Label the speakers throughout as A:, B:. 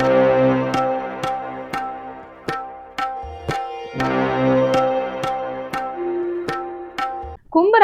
A: Thank you.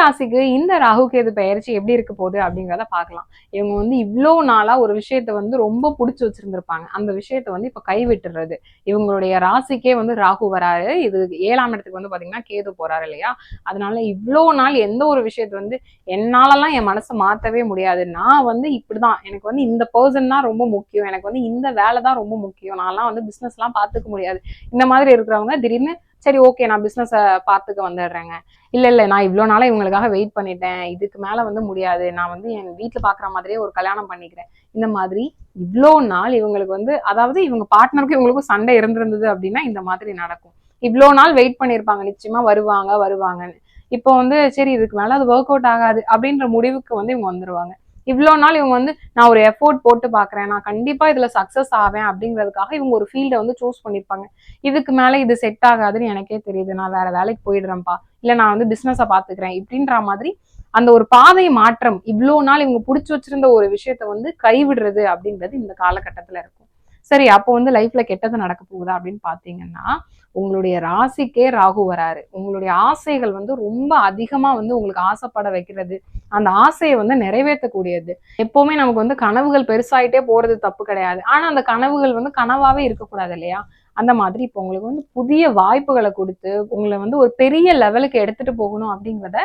A: ராசிக்கு இந்த ராகு கேது பெயர்ச்சி எப்படி இருக்க போகுது அப்படிங்கிறத பார்க்கலாம். இவங்க வந்து இவ்வளோ நாளாக ஒரு விஷயத்த வந்து ரொம்ப பிடிச்சி வச்சிருந்திருப்பாங்க. அந்த விஷயத்த வந்து இப்போ கைவிட்டுறது. இவங்களுடைய ராசிக்கே வந்து ராகு வராரு. இது ஏழாம் இடத்துக்கு வந்து பார்த்தீங்கன்னா கேது போறாரு இல்லையா? அதனால இவ்வளோ நாள் எந்த ஒரு விஷயத்த வந்து என்னாலலாம் என் மனசை மாற்றவே முடியாது. நான் வந்து இப்படிதான். எனக்கு வந்து இந்த பர்சன் தான் ரொம்ப முக்கியம். எனக்கு வந்து இந்த வேலை தான் ரொம்ப முக்கியம். நான்லாம் வந்து பிஸ்னஸ்லாம் பார்த்துக்க முடியாது. இந்த மாதிரி இருக்கிறவங்க திடீர்னு சரி ஓகே நான் பிஸ்னஸை பார்த்துக்க வந்துடுறேங்க. இல்லை இல்லை நான் இவ்வளோ நாளாக இவங்களுக்காக வெயிட் பண்ணிட்டேன். இதுக்கு மேலே வந்து முடியாது. நான் வந்து என் வீட்டில் பார்க்குற மாதிரியே ஒரு கல்யாணம் பண்ணிக்கிறேன். இந்த மாதிரி இவ்வளோ நாள் இவங்களுக்கு வந்து அதாவது இவங்க பார்ட்னருக்கும் இவங்களுக்கும் சண்டை இருந்திருந்தது அப்படின்னா இந்த மாதிரி நடக்கும். இவ்வளோ நாள் வெயிட் பண்ணியிருப்பாங்க நிச்சயமா வருவாங்க வருவாங்கன்னு. இப்போ வந்து சரி இதுக்கு மேலே அது ஒர்க் அவுட் ஆகாது அப்படின்ற முடிவுக்கு வந்து இவங்க வந்துருவாங்க. இவ்வளோ நாள் இவங்க வந்து நான் ஒரு எஃபோர்ட் போட்டு பார்க்குறேன் நான் கண்டிப்பாக இதில் சக்ஸஸ் ஆவேன் அப்படிங்கிறதுக்காக இவங்க ஒரு ஃபீல்டை வந்து சூஸ் பண்ணியிருப்பாங்க இதுக்கு மேலே இது செட் ஆகாதுன்னு எனக்கே தெரியுது. நான் வேற வேலைக்கு போயிடுறேன்ப்பா. இல்லை நான் வந்து பிஸ்னஸை பார்த்துக்கிறேன் இப்படின்ற மாதிரி அந்த ஒரு பாதை மாற்றம் இவ்வளோ நாள் இவங்க பிடிச்சி வச்சிருந்த ஒரு விஷயத்த வந்து கைவிடுறது அப்படின்றது இந்த காலகட்டத்தில் இருக்கும். சரி அப்போ வந்து லைஃப்ல கெட்டது நடக்க போகுதா அப்படின்னு பார்த்தீங்கன்னா உங்களுடைய ராசிக்கே ராகு வராரு. உங்களுடைய ஆசைகள் வந்து ரொம்ப அதிகமா வந்து உங்களுக்கு ஆசைப்பட வைக்கிறது. அந்த ஆசையை வந்து நிறைவேற்றக்கூடியது. எப்பவுமே நமக்கு வந்து கனவுகள் பெருசாயிட்டே போறது தப்பு கிடையாது. ஆனா அந்த கனவுகள் வந்து கனவாவே இருக்கக்கூடாது இல்லையா? அந்த மாதிரி இப்போ உங்களுக்கு வந்து புதிய வாய்ப்புகளை கொடுத்து உங்களை வந்து ஒரு பெரிய லெவலுக்கு எடுத்துட்டு போகணும் அப்படிங்கிறத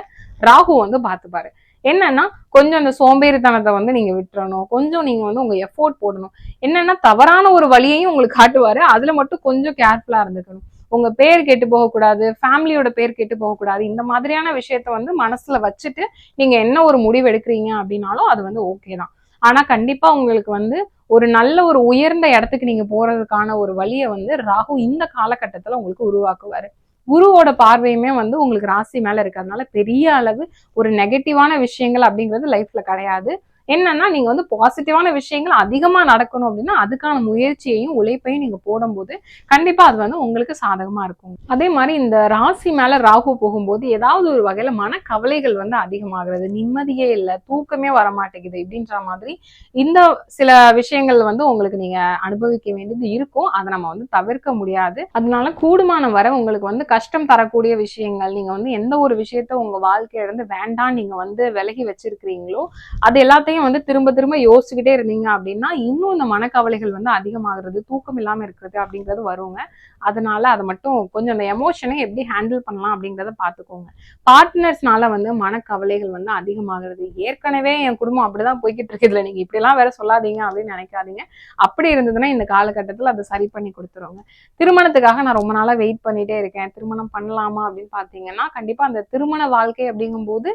A: ராகு வந்து பார்த்துப்பாரு. என்னன்னா கொஞ்சம் அந்த சோம்பேறித்தனத்தை வந்து நீங்க விட்டுறணும். கொஞ்சம் நீங்க வந்து உங்க எஃபோர்ட் போடணும். என்னன்னா தவறான ஒரு வழியையும் உங்களுக்கு காட்டுவாரு. அதுல மட்டும் கொஞ்சம் கேர்ஃபுல்லா இருந்துக்கணும். உங்க பேர் கெட்டு போகக்கூடாது ஃபேமிலியோட பேர் கெட்டு போகக்கூடாது இந்த மாதிரியான விஷயத்த வந்து மனசுல வச்சுட்டு நீங்க என்ன ஒரு முடிவு எடுக்கிறீங்க அப்படின்னாலும் அது வந்து ஓகே தான். ஆனா கண்டிப்பா உங்களுக்கு வந்து ஒரு நல்ல ஒரு உயர்ந்த இடத்துக்கு நீங்க போறதுக்கான ஒரு வழியை வந்து ராகு இந்த காலகட்டத்துல உங்களுக்கு உருவாக்குவாரு. குருவோட பார்வையுமே வந்து உங்களுக்கு ராசி மேல இருக்கிறதுனால பெரிய அளவு ஒரு நெகட்டிவான விஷயங்கள் அப்படிங்கிறது லைஃப்ல கிடையாது. என்னன்னா நீங்க வந்து பாசிட்டிவான விஷயங்கள் அதிகமா நடக்கணும் அப்படின்னா அதுக்கான முயற்சியையும் உழைப்பையும் நீங்க போடும்போது கண்டிப்பா அது வந்து உங்களுக்கு சாதகமா இருக்கும். அதே மாதிரி இந்த ராசி மேல ராகு போகும்போது ஏதாவது ஒரு வகையில மன கவலைகள் வந்து அதிகமாகிறது நிம்மதியே இல்லை தூக்கமே வர மாட்டேங்குது இப்படின்ற மாதிரி இந்த சில விஷயங்கள் வந்து உங்களுக்கு நீங்க அனுபவிக்க வேண்டியது இருக்கும். அதை நம்ம வந்து தவிர்க்க முடியாது. அதனால கூடுமான வரை உங்களுக்கு வந்து கஷ்டம் தரக்கூடிய விஷயங்கள் நீங்க வந்து எந்த ஒரு விஷயத்த உங்க வாழ்க்கையில இருந்து வேண்டாம் நீங்க வந்து விலகி வச்சிருக்கிறீங்களோ அது எல்லாத்தையும் வந்து திரும்ப திரும்ப யோசிச்சுக்கிட்டே இருந்தீங்க அப்படின்னா இன்னும் இந்த மனக்கவலைகள் வந்து அதிகமாகிறது தூக்கம் இல்லாம இருக்கிறது அப்படிங்கிறது வருங்க. அதனால அதை மட்டும் கொஞ்சம் அந்த எமோஷனை எப்படி ஹேண்டில் பண்ணலாம் அப்படிங்கிறத பார்த்துக்கோங்க. பார்ட்னர்ஸ்னால வந்து மனக்கவலைகள் வந்து அதிகமாகிறது. ஏற்கனவே என் குடும்பம் அப்படிதான் போய்கிட்டு இருக்குதுல நீங்க இப்படிலாம் வேற சொல்லாதீங்க அப்படின்னு நினைக்காதீங்க. அப்படி இருந்ததுன்னா இந்த காலகட்டத்தில் அதை சரி பண்ணி கொடுத்துருவாங்க. திருமணத்துக்காக நான் ரொம்ப நாளா வெயிட் பண்ணிட்டே இருக்கேன். திருமணம் பண்ணலாமா அப்படின்னு பார்த்தீங்கன்னா கண்டிப்பா அந்த திருமண வாழ்க்கை அப்படிங்கும்போது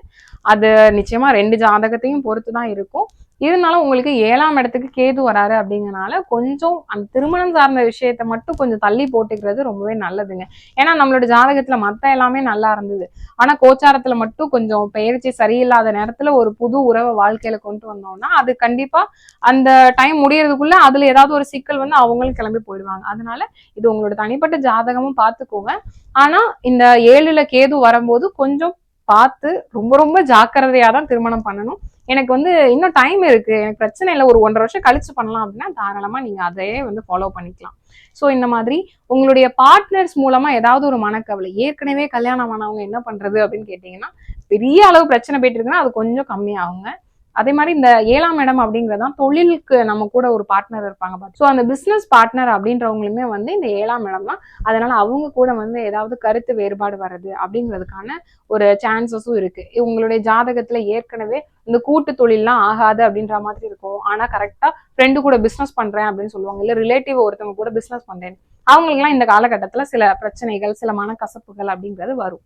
A: அது நிச்சயமா ரெண்டு ஜாதகத்தையும் பொறுத்து தான் இருக்கும். இருந்தாலும் உங்களுக்கு ஏழாம் இடத்துக்கு கேது வராரு அப்படிங்கறனால கொஞ்சம் அந்த திருமணம் சார்ந்த விஷயத்த மட்டும் கொஞ்சம் தள்ளி போட்டுக்கிறது ரொம்பவே நல்லதுங்க. ஏன்னா நம்மளோட ஜாதகத்துல மத்த எல்லாமே நல்லா இருந்தது. ஆனா கோச்சாரத்துல மட்டும் கொஞ்சம் பெயர்ச்சி சரியில்லாத நேரத்துல ஒரு புது உறவை வாழ்க்கையில கொண்டு வந்தோம்னா அது கண்டிப்பா அந்த டைம் முடியறதுக்குள்ள அதுல ஏதாவது ஒரு சிக்கல் வந்து அவங்களும் கிளம்பி போயிடுவாங்க. அதனால இது உங்களோட தனிப்பட்ட ஜாதகமும் பார்த்துக்கோங்க ஆனா இந்த ஏழுல கேது வரும்போது கொஞ்சம் பார்த்து ரொம்ப ரொம்ப ஜாக்கிரதையா தான் திருமணம் பண்ணணும். எனக்கு வந்து இன்னும் டைம் இருக்கு. எனக்கு பிரச்சனை இல்லை. ஒரு ஒன்றரை வருஷம் கழிச்சு பண்ணலாம் அப்படின்னா தாராளமா நீங்க அதையே வந்து ஃபாலோ பண்ணிக்கலாம். ஸோ இந்த மாதிரி உங்களுடைய பார்ட்னர்ஸ் மூலமா ஏதாவது ஒரு மனக்கவலை ஏற்கனவே கல்யாணம் ஆனவங்க என்ன பண்றது அப்படின்னு கேட்டீங்கன்னா பெரிய அளவு பிரச்சனை போயிட்டு இருக்குன்னா அது கொஞ்சம் கம்மியாகுங்க. அதே மாதிரி இந்த ஏழாம் இடம் அப்படிங்கிறதான் தொழிலுக்கு நம்ம கூட ஒரு பார்ட்னர் இருப்பாங்க ஸோ அந்த பிஸ்னஸ் பார்ட்னர் அப்படின்றவங்களுமே வந்து இந்த ஏழாம் இடம் தான் அதனால அவங்க கூட வந்து ஏதாவது கருத்து வேறுபாடு வர்றது அப்படிங்கிறதுக்கான ஒரு சான்சஸும் இருக்கு. உங்களுடைய ஜாதகத்துல ஏற்கனவே இந்த கூட்டு தொழில்லாம் ஆகாது அப்படின்ற மாதிரி இருக்கும். ஆனா கரெக்டா ஃப்ரெண்டு கூட பிசினஸ் பண்றேன் அப்படின்னு சொல்லுவாங்க. இல்ல ரிலேட்டிவ் ஒருத்தவங்க கூட பிசினஸ் பண்றேன் அவங்களுக்குலாம் இந்த காலகட்டத்துல சில பிரச்சனைகள் சில மனக்கசப்புகள் அப்படிங்கிறது வரும்.